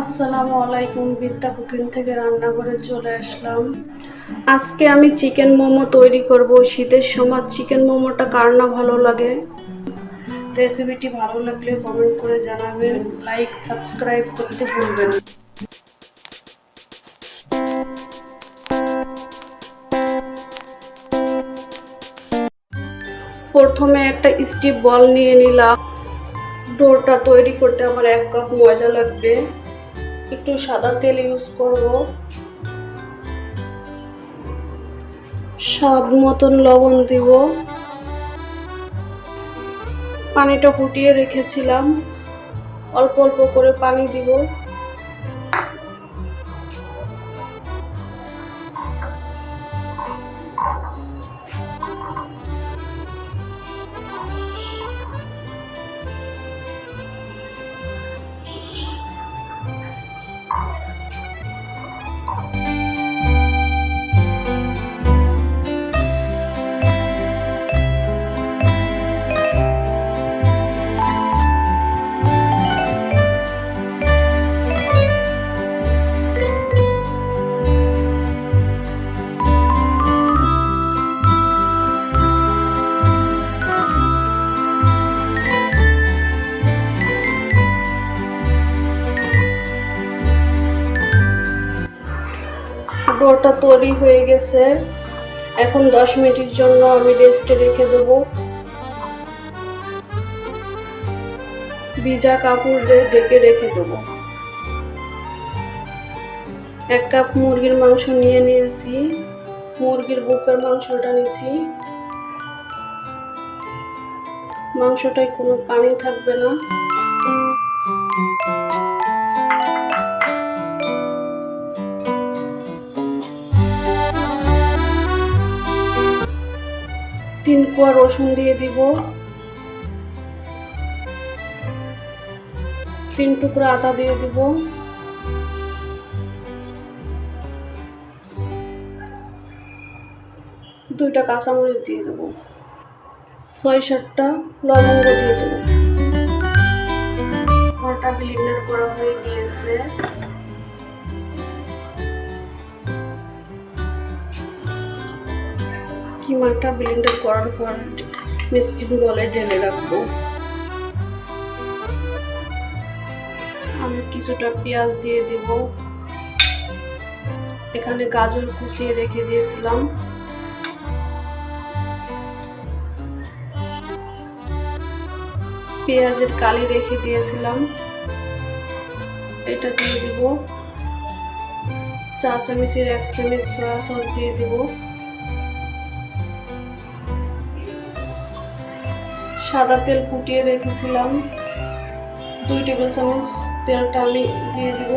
আসসালামু আলাইকুম, বিদ্যা কুকিং থেকে রান্না করে চলে আসলাম। আজকে আমি চিকেন মোমো তৈরি করব। শীতের সময় চিকেন মোমোটা কার না ভালো লাগে? রেসিপিটি ভালো লাগলে কমেন্ট করে জানাবেন। লাইক, সাবস্ক্রাইব করতে ভুলবেন। প্রথমে একটা স্টিপ বল নিয়ে নিলাম। ডোরটা তৈরি করতে আমার এক কাপ ময়দা লাগবে। একটু সাদা তেল ইউজ করব। স্বাদ মতন লবণ দিব। পানিটা ফুটিয়ে রেখেছিলাম। অল্প অল্প করে পানি দিব। ডোটা তৈরি হয়ে গেছে। এখন দশ মিনিটের জন্য আমি রেস্টে রেখে দেবো। ভিজা কাপড় ঢেকে রেখে দেবো। এক কাপ মুরগির মাংস নিয়ে নিয়েছি। মুরগির বুকের মাংসটা নিয়েছি। মাংসটায় কোনো পানি থাকবে না। তিন কোয়া রসুন দিয়ে দিব। তিন টুকরা আদা দিয়ে দিব। দুইটা কাঁচামরিচ দিয়ে দেবো। ছয় সাতটা লবঙ্গ দিয়ে দেবো। ওটা ব্লেন্ডার করা হয়ে গিয়েছে। কিমাটা ব্লেন্ডার করার পর মিষ্টি বলে ঢেলে রাখব। আমি কিছুটা পেঁয়াজ দিয়ে দিব। এখানে গাজর কুচিয়ে রেখে দিয়েছিলাম। পেঁয়াজের কালি রেখে দিয়েছিলাম। এটা দিয়ে দিব। চা চামচের এক চামচ সয়া সস দিয়ে দিব। সাদা তেল ফুটিয়ে রেখেছিলাম। দুই টেবিল চামচ তেলটা আমি দিয়ে দিব।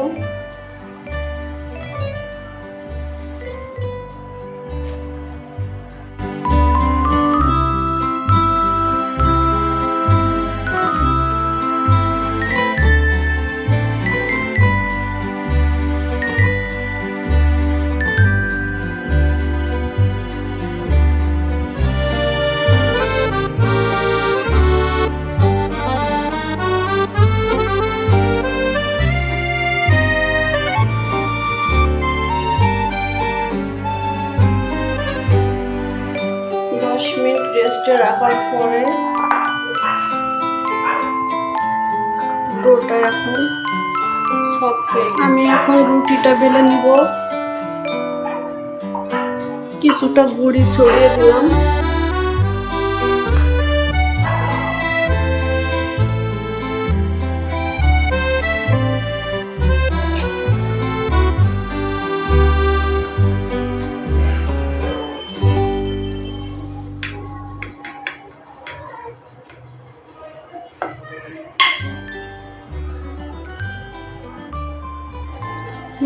রাখার পরে ডোটা এখন সব আমি এখন রুটিটা বেলে নিব। কিছুটা গুড়ি ছড়িয়ে দিলাম।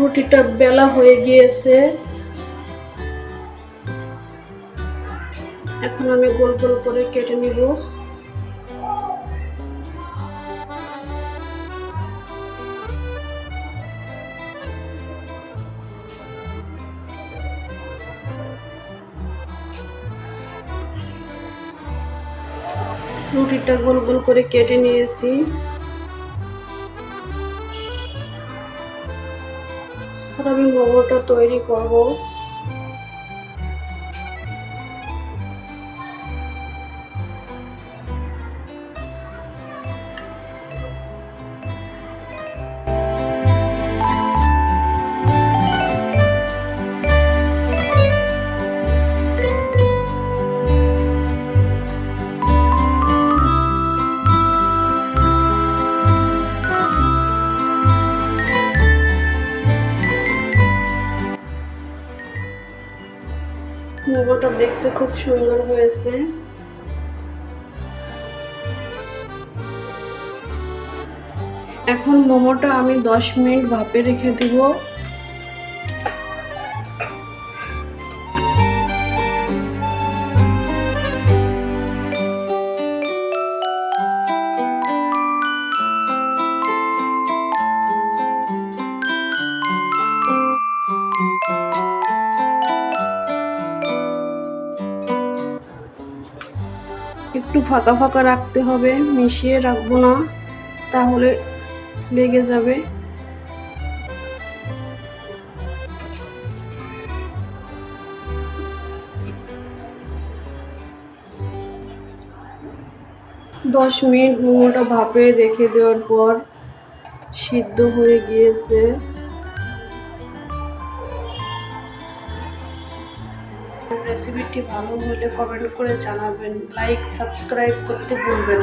রুটিটা বেলা হয়ে গিয়েছে। এখন আমি গোল গোল করে কেটে নিব। রুটিটা গোল গোল করে কেটে নিয়েছি। এখন আমি মোমোটা তৈরি করব। মোমোটা দেখতে খুব সুন্দর হয়েছে। এখন মোমোটা আমি দশ মিনিট ভাপে রেখে দিব। একটু ফাঁকা ফাঁকা রাখতে হবে, মিশিয়ে রাখব না, তাহলে লেগে যাবে। দশ মিনিট মোমোটা ভাপে রেখে দেওয়ার পর সিদ্ধ হয়ে গিয়েছে। রেসিপিটি ভালো হলে কমেন্ট করে জানাবেন। লাইক সাবস্ক্রাইব করতে ভুলবেন